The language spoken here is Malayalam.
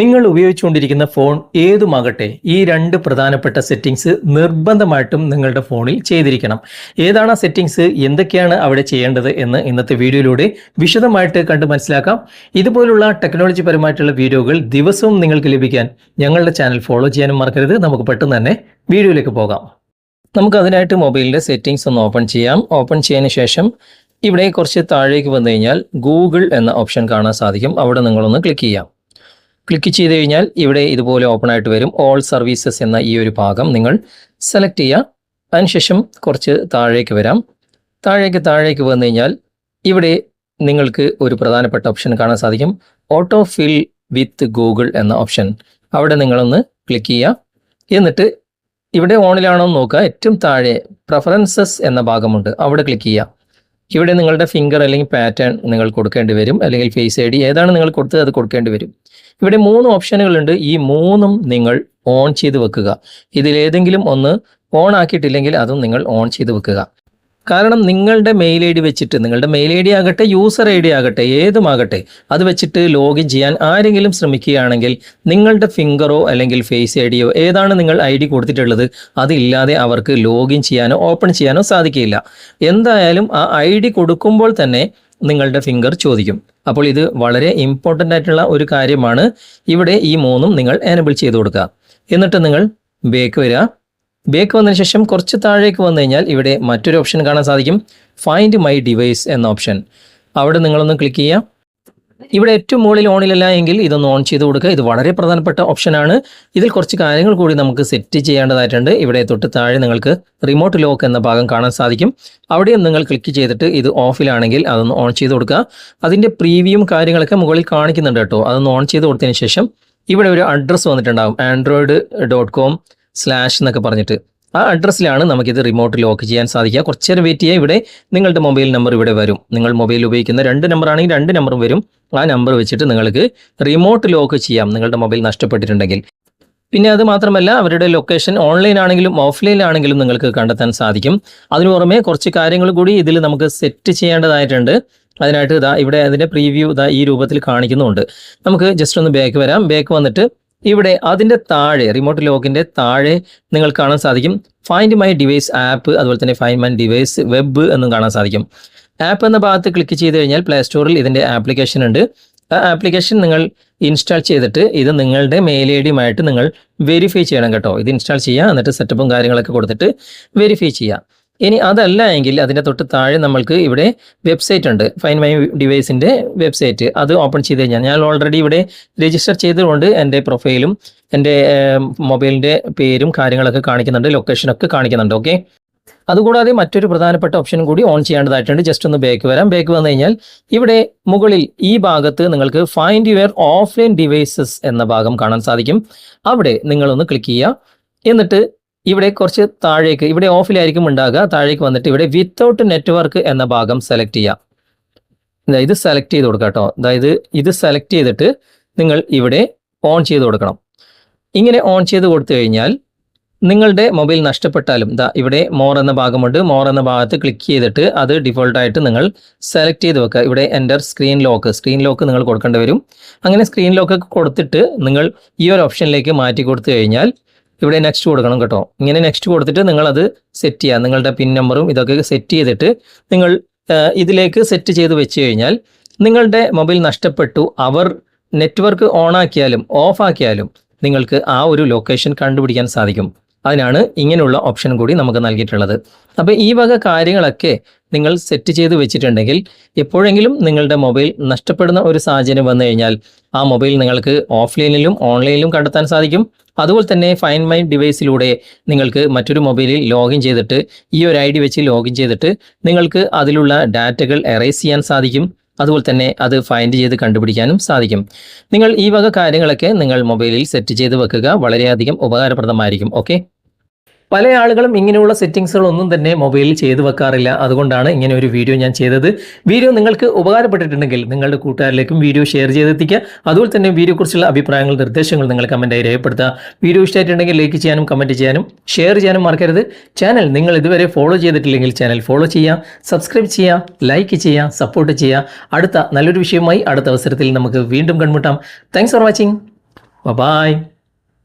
നിങ്ങൾ ഉപയോഗിച്ചുകൊണ്ടിരിക്കുന്ന ഫോൺ ഏതുമാകട്ടെ ഈ രണ്ട് പ്രധാനപ്പെട്ട സെറ്റിംഗ്സ് നിർബന്ധമായിട്ടും നിങ്ങളുടെ ഫോണിൽ ചെയ്തിരിക്കണം. ഏതാണ് സെറ്റിംഗ്സ് എന്തൊക്കെയാണ് അവിടെ ചെയ്യേണ്ടത് എന്ന് ഇന്നത്തെ വീഡിയോയിലൂടെ വിശദമായിട്ട് കണ്ട് മനസ്സിലാക്കാം. ഇതുപോലുള്ള ടെക്നോളജി പരമായിട്ടുള്ള വീഡിയോകൾ ദിവസവും നിങ്ങൾക്ക് ലഭിക്കാൻ ഞങ്ങളുടെ ചാനൽ ഫോളോ ചെയ്യാനും മറക്കരുത്. നമുക്ക് പെട്ടെന്ന് തന്നെ വീഡിയോയിലേക്ക് പോകാം. നമുക്ക് അതിനായിട്ട് മൊബൈലിന്റെ സെറ്റിംഗ്സ് ഒന്ന് ഓപ്പൺ ചെയ്യാം. ഓപ്പൺ ചെയ്യുന്ന ശേഷം ഇവിടെ കുറച്ച് താഴേക്ക് വന്നു കഴിഞ്ഞാൽ ഗൂഗിൾ എന്ന ഓപ്ഷൻ കാണാൻ സാധിക്കും. അവിടെ നിങ്ങളൊന്ന് ക്ലിക്ക് ചെയ്യാം. ക്ലിക്ക് ചെയ്ത് കഴിഞ്ഞാൽ ഇവിടെ ഇതുപോലെ ഓപ്പൺ ആയിട്ട് വരും. ഓൾ സർവീസസ് എന്ന ഈ ഒരു ഭാഗം നിങ്ങൾ സെലക്ട് ചെയ്യുക. അതിനുശേഷം കുറച്ച് താഴേക്ക് വരാം. താഴേക്ക് താഴേക്ക് വന്നു കഴിഞ്ഞാൽ ഇവിടെ നിങ്ങൾക്ക് ഒരു പ്രധാനപ്പെട്ട ഓപ്ഷൻ കാണാൻ സാധിക്കും. ഓട്ടോ ഫിൽ വിത്ത് ഗൂഗിൾ എന്ന ഓപ്ഷൻ അവിടെ നിങ്ങളൊന്ന് ക്ലിക്ക് ചെയ്യുക. എന്നിട്ട് ഇവിടെ ഓണിലാണോ എന്ന് നോക്കുക. ഏറ്റവും താഴെ പ്രഫറൻസസ് എന്ന ഭാഗമുണ്ട്. അവിടെ ക്ലിക്ക് ചെയ്യുക. ഇവിടെ നിങ്ങളുടെ ഫിംഗർ അല്ലെങ്കിൽ പാറ്റേൺ നിങ്ങൾ കൊടുക്കേണ്ടി വരും. അല്ലെങ്കിൽ ഫേസ് ഐ ഡി ഏതാണ് നിങ്ങൾ കൊടുത്തത് അത് കൊടുക്കേണ്ടി വരും. ഇവിടെ മൂന്ന് ഓപ്ഷനുകളുണ്ട് ഈ മൂന്നും നിങ്ങൾ ഓൺ ചെയ്ത് വെക്കുക. ഇതിലേതെങ്കിലും ഒന്ന് ഓൺ ആക്കിയിട്ടില്ലെങ്കിൽ അതും നിങ്ങൾ ഓൺ ചെയ്ത് വെക്കുക. കാരണം നിങ്ങളുടെ മെയിൽ ഐ ഡി വെച്ചിട്ട് നിങ്ങളുടെ മെയിൽ ഐ ഡി ആകട്ടെ യൂസർ ഐ ഡി ആകട്ടെ ഏതുമാകട്ടെ അത് വെച്ചിട്ട് ലോഗിൻ ചെയ്യാൻ ആരെങ്കിലും ശ്രമിക്കുകയാണെങ്കിൽ നിങ്ങളുടെ ഫിംഗറോ അല്ലെങ്കിൽ ഫേസ് ഐ ഡിയോ ഏതാണ് നിങ്ങൾ ഐ ഡി കൊടുത്തിട്ടുള്ളത് അതില്ലാതെ അവർക്ക് ലോഗിൻ ചെയ്യാനോ ഓപ്പൺ ചെയ്യാനോ സാധിക്കില്ല. എന്തായാലും ആ ഐ ഡി കൊടുക്കുമ്പോൾ തന്നെ നിങ്ങളുടെ ഫിംഗർ ചോദിക്കും. അപ്പോൾ ഇത് വളരെ ഇമ്പോർട്ടന്റ് ആയിട്ടുള്ള ഒരു കാര്യമാണ്. ഇവിടെ ഈ മൂന്നും നിങ്ങൾ എനബിൾ ചെയ്ത് കൊടുക്കുക. എന്നിട്ട് നിങ്ങൾ ബേക്ക് വരിക. ബേക്ക് വന്നതിന് ശേഷം കുറച്ച് താഴേക്ക് വന്നു കഴിഞ്ഞാൽ ഇവിടെ മറ്റൊരു ഓപ്ഷൻ കാണാൻ സാധിക്കും. ഫൈൻഡ് മൈ ഡിവൈസ് എന്ന ഓപ്ഷൻ അവിടെ നിങ്ങളൊന്ന് ക്ലിക്ക് ചെയ്യുക. ഇവിടെ ഏറ്റവും മുകളിൽ ഓണിലല്ല എങ്കിൽ ഇതൊന്ന് ഓൺ ചെയ്ത് കൊടുക്കുക. ഇത് വളരെ പ്രധാനപ്പെട്ട ഓപ്ഷനാണ് ഇതിൽ കുറച്ച് കാര്യങ്ങൾ കൂടി നമുക്ക് സെറ്റ് ചെയ്യേണ്ടതായിട്ടുണ്ട്. ഇവിടെ തൊട്ട് താഴെ നിങ്ങൾക്ക് റിമോട്ട് ലോക്ക് എന്ന ഭാഗം കാണാൻ സാധിക്കും. അവിടെയും നിങ്ങൾ ക്ലിക്ക് ചെയ്തിട്ട് ഇത് ഓഫിലാണെങ്കിൽ അതൊന്ന് ഓൺ ചെയ്ത് കൊടുക്കുക. അതിന്റെ പ്രീവിയും കാര്യങ്ങളൊക്കെ മുകളിൽ കാണിക്കുന്നുണ്ട് കേട്ടോ. അതൊന്ന് ഓൺ ചെയ്ത് കൊടുത്തതിന് ശേഷം ഇവിടെ ഒരു അഡ്രസ്സ് വന്നിട്ടുണ്ടാകും ആൻഡ്രോയിഡ് ഡോട്ട് കോം സ്ലാഷ് എന്നൊക്കെ പറഞ്ഞിട്ട്. ആ അഡ്രസ്സിലാണ് നമുക്കിത് റിമോട്ട് ലോക്ക് ചെയ്യാൻ സാധിക്കുക. കുറച്ച് നേരം വെയിറ്റ് ചെയ്യുക ഇവിടെ നിങ്ങളുടെ മൊബൈൽ നമ്പർ ഇവിടെ വരും. നിങ്ങൾ മൊബൈൽ ഉപയോഗിക്കുന്ന രണ്ട് നമ്പർ ആണെങ്കിൽ രണ്ട് നമ്പറും വരും. ആ നമ്പർ വെച്ചിട്ട് നിങ്ങൾക്ക് റിമോട്ട് ലോക്ക് ചെയ്യാം. നിങ്ങളുടെ മൊബൈൽ നഷ്ടപ്പെട്ടിട്ടുണ്ടെങ്കിൽ. പിന്നെ അത് മാത്രമല്ല അവരുടെ ലൊക്കേഷൻ ഓൺലൈൻ ആണെങ്കിലും ഓഫ്ലൈൻ ആണെങ്കിലും നിങ്ങൾക്ക് കണ്ടെത്താൻ സാധിക്കും. അതിനു പുറമെ കുറച്ച് കാര്യങ്ങൾ കൂടി ഇതിൽ നമുക്ക് സെറ്റ് ചെയ്യേണ്ടതായിട്ടുണ്ട്. അതിനായിട്ട് ഇതാ ഇവിടെ അതിന്റെ പ്രീവ്യൂ ഇതാ ഈ രൂപത്തിൽ കാണിക്കുന്നുണ്ട്. നമുക്ക് ജസ്റ്റ് ഒന്ന് ബാക്ക് വരാം. ബാക്ക് വന്നിട്ട് ഇവിടെ അതിന്റെ താഴെ റിമോട്ട് ലോക്കിന്റെ താഴെ നിങ്ങൾ കാണാൻ സാധിക്കും. ഫൈൻഡ് മൈ ഡിവൈസ് ആപ്പ് അതുപോലെ തന്നെ ഫൈൻഡ് മൈ ഡിവൈസ് വെബ് എന്നും കാണാൻ സാധിക്കും. ആപ്പ് എന്ന ഭാഗത്ത് ക്ലിക്ക് ചെയ്ത് കഴിഞ്ഞാൽ പ്ലേ സ്റ്റോറിൽ ഇതിന്റെ ആപ്ലിക്കേഷൻ ഉണ്ട്. ആ ആപ്ലിക്കേഷൻ നിങ്ങൾ ഇൻസ്റ്റാൾ ചെയ്തിട്ട് ഇത് നിങ്ങളുടെ മെയിൽ ഐ ഡിയുമായിട്ട് നിങ്ങൾ വെരിഫൈ ചെയ്യണം കേട്ടോ. ഇത് ഇൻസ്റ്റാൾ ചെയ്യുക എന്നിട്ട് സെറ്റപ്പും കാര്യങ്ങളൊക്കെ കൊടുത്തിട്ട് വെരിഫൈ ചെയ്യുക ഇനി അതല്ല എങ്കിൽ അതിന്റെ തൊട്ട് താഴെ നമ്മൾക്ക് ഇവിടെ വെബ്സൈറ്റ് ഉണ്ട്. ഫൈൻ മൈ ഡിവൈസിന്റെ വെബ്സൈറ്റ് അത് ഓപ്പൺ ചെയ്ത് കഴിഞ്ഞാൽ ഞാൻ ഓൾറെഡി ഇവിടെ രജിസ്റ്റർ ചെയ്തുകൊണ്ട് എന്റെ പ്രൊഫൈലും എന്റെ മൊബൈലിന്റെ പേരും കാര്യങ്ങളൊക്കെ കാണിക്കുന്നുണ്ട്. ലൊക്കേഷനൊക്കെ കാണിക്കുന്നുണ്ട്. ഓക്കെ അതുകൂടാതെ മറ്റൊരു പ്രധാനപ്പെട്ട ഓപ്ഷനും കൂടി ഓൺ ചെയ്യേണ്ടതായിട്ടുണ്ട്. ജസ്റ്റ് ഒന്ന് ബാക്ക് വരാം. ബാക്ക് വന്നു കഴിഞ്ഞാൽ ഇവിടെ മുകളിൽ ഈ ഭാഗത്ത് നിങ്ങൾക്ക് ഫൈൻഡ് യുവർ ഓഫ്ലൈൻ ഡിവൈസസ് എന്ന ഭാഗം കാണാൻ സാധിക്കും. അവിടെ നിങ്ങളൊന്ന് ക്ലിക്ക് ചെയ്യുക. എന്നിട്ട് ഇവിടെ കുറച്ച് താഴേക്ക് ഇവിടെ ഓഫിലായിരിക്കും ഉണ്ടാകുക. താഴേക്ക് വന്നിട്ട് ഇവിടെ വിത്തൗട്ട് നെറ്റ്വർക്ക് എന്ന ഭാഗം സെലക്ട് ചെയ്യാം. ഇത് സെലക്ട് ചെയ്ത് കൊടുക്കുക കേട്ടോ. അതായത് ഇത് സെലക്ട് ചെയ്തിട്ട് നിങ്ങൾ ഇവിടെ ഓൺ ചെയ്ത് കൊടുക്കണം. ഇങ്ങനെ ഓൺ ചെയ്ത് കൊടുത്തു കഴിഞ്ഞാൽ നിങ്ങളുടെ മൊബൈൽ നഷ്ടപ്പെട്ടാലും ദാ ഇവിടെ മോർ എന്ന ഭാഗമുണ്ട്. മോർ എന്ന ഭാഗത്ത് ക്ലിക്ക് ചെയ്തിട്ട് അത് ഡിഫോൾട്ടായിട്ട് നിങ്ങൾ സെലക്ട് ചെയ്ത് വെക്കുക. ഇവിടെ enter screen lock screen lock നിങ്ങൾ കൊടുക്കേണ്ടി വരും. അങ്ങനെ സ്ക്രീൻ ലോക്ക് കൊടുത്തിട്ട് നിങ്ങൾ ഈ ഒരു ഓപ്ഷനിലേക്ക് മാറ്റി കൊടുത്തു കഴിഞ്ഞാൽ ഇവിടെ നെക്സ്റ്റ് കൊടുക്കണം കേട്ടോ. ഇങ്ങനെ നെക്സ്റ്റ് കൊടുത്തിട്ട് നിങ്ങളത് സെറ്റ് ചെയ്യാം. നിങ്ങളുടെ പിൻ നമ്പറും ഇതൊക്കെ സെറ്റ് ചെയ്തിട്ട് നിങ്ങൾ ഇതിലേക്ക് സെറ്റ് ചെയ്ത് വെച്ച് കഴിഞ്ഞാൽ നിങ്ങളുടെ മൊബൈൽ നഷ്ടപ്പെട്ടു. അവർ നെറ്റ്വർക്ക് ഓൺ ആക്കിയാലും ഓഫ് ആക്കിയാലും നിങ്ങൾക്ക് ആ ഒരു ലൊക്കേഷൻ കണ്ടുപിടിക്കാൻ സാധിക്കും. അതിനാണ് ഇങ്ങനെയുള്ള ഓപ്ഷൻ കൂടി നമുക്ക് നൽകിയിട്ടുള്ളത്. അപ്പോൾ ഈ വക കാര്യങ്ങളൊക്കെ നിങ്ങൾ സെറ്റ് ചെയ്ത് വെച്ചിട്ടുണ്ടെങ്കിൽ എപ്പോഴെങ്കിലും നിങ്ങളുടെ മൊബൈൽ നഷ്ടപ്പെടുന്ന ഒരു സാഹചര്യം വന്നു കഴിഞ്ഞാൽ ആ മൊബൈൽ നിങ്ങൾക്ക് ഓഫ്ലൈനിലും ഓൺലൈനിലും കണ്ടെത്താൻ സാധിക്കും. അതുപോലെ തന്നെ ഫൈൻ മൈ ഡിവൈസിലൂടെ നിങ്ങൾക്ക് മറ്റൊരു മൊബൈലിൽ ലോഗിൻ ചെയ്തിട്ട് ഈ ഒരു ഐ ഡി വെച്ച് ലോഗിൻ ചെയ്തിട്ട് നിങ്ങൾക്ക് അതിലുള്ള ഡാറ്റകൾ എറേസ് ചെയ്യാൻ സാധിക്കും. അതുപോലെ തന്നെ അത് ഫൈൻഡ് ചെയ്ത് കണ്ടുപിടിക്കാനും സാധിക്കും. നിങ്ങൾ ഈ വക കാര്യങ്ങളൊക്കെ നിങ്ങൾ മൊബൈലിൽ സെറ്റ് ചെയ്ത് വെക്കുക. വളരെയധികം ഉപകാരപ്രദമായിരിക്കും. ഓക്കെ പല ആളുകളും ഇങ്ങനെയുള്ള സെറ്റിങ്സുകളൊന്നും തന്നെ മൊബൈലിൽ ചെയ്തു വെക്കാറില്ല. അതുകൊണ്ടാണ് ഇങ്ങനെ ഒരു വീഡിയോ ഞാൻ ചെയ്തത്. വീഡിയോ നിങ്ങൾക്ക് ഉപകാരപ്പെട്ടിട്ടുണ്ടെങ്കിൽ നിങ്ങളുടെ കൂട്ടുകാരിലേക്കും വീഡിയോ ഷെയർ ചെയ്തെത്തിക്കുക. അതുപോലെ തന്നെ വീഡിയോക്കുറിച്ചുള്ള അഭിപ്രായങ്ങൾ നിർദ്ദേശങ്ങൾ നിങ്ങൾ കമന്റായി രേഖപ്പെടുത്തുക. വീഡിയോ ഇഷ്ടമായിട്ടുണ്ടെങ്കിൽ ലൈക്ക് ചെയ്യാനും കമന്റ് ചെയ്യാനും ഷെയർ ചെയ്യാനും മറക്കരുത്. ചാനൽ നിങ്ങൾ ഇതുവരെ ഫോളോ ചെയ്തിട്ടില്ലെങ്കിൽ ചാനൽ ഫോളോ ചെയ്യുക. സബ്സ്ക്രൈബ് ചെയ്യുക ലൈക്ക് ചെയ്യുക സപ്പോർട്ട് ചെയ്യുക. അടുത്ത നല്ലൊരു വിഷയവുമായി അടുത്ത അവസരത്തിൽ നമുക്ക് വീണ്ടും കണ്ടുമുട്ടാം. Thanks for watching by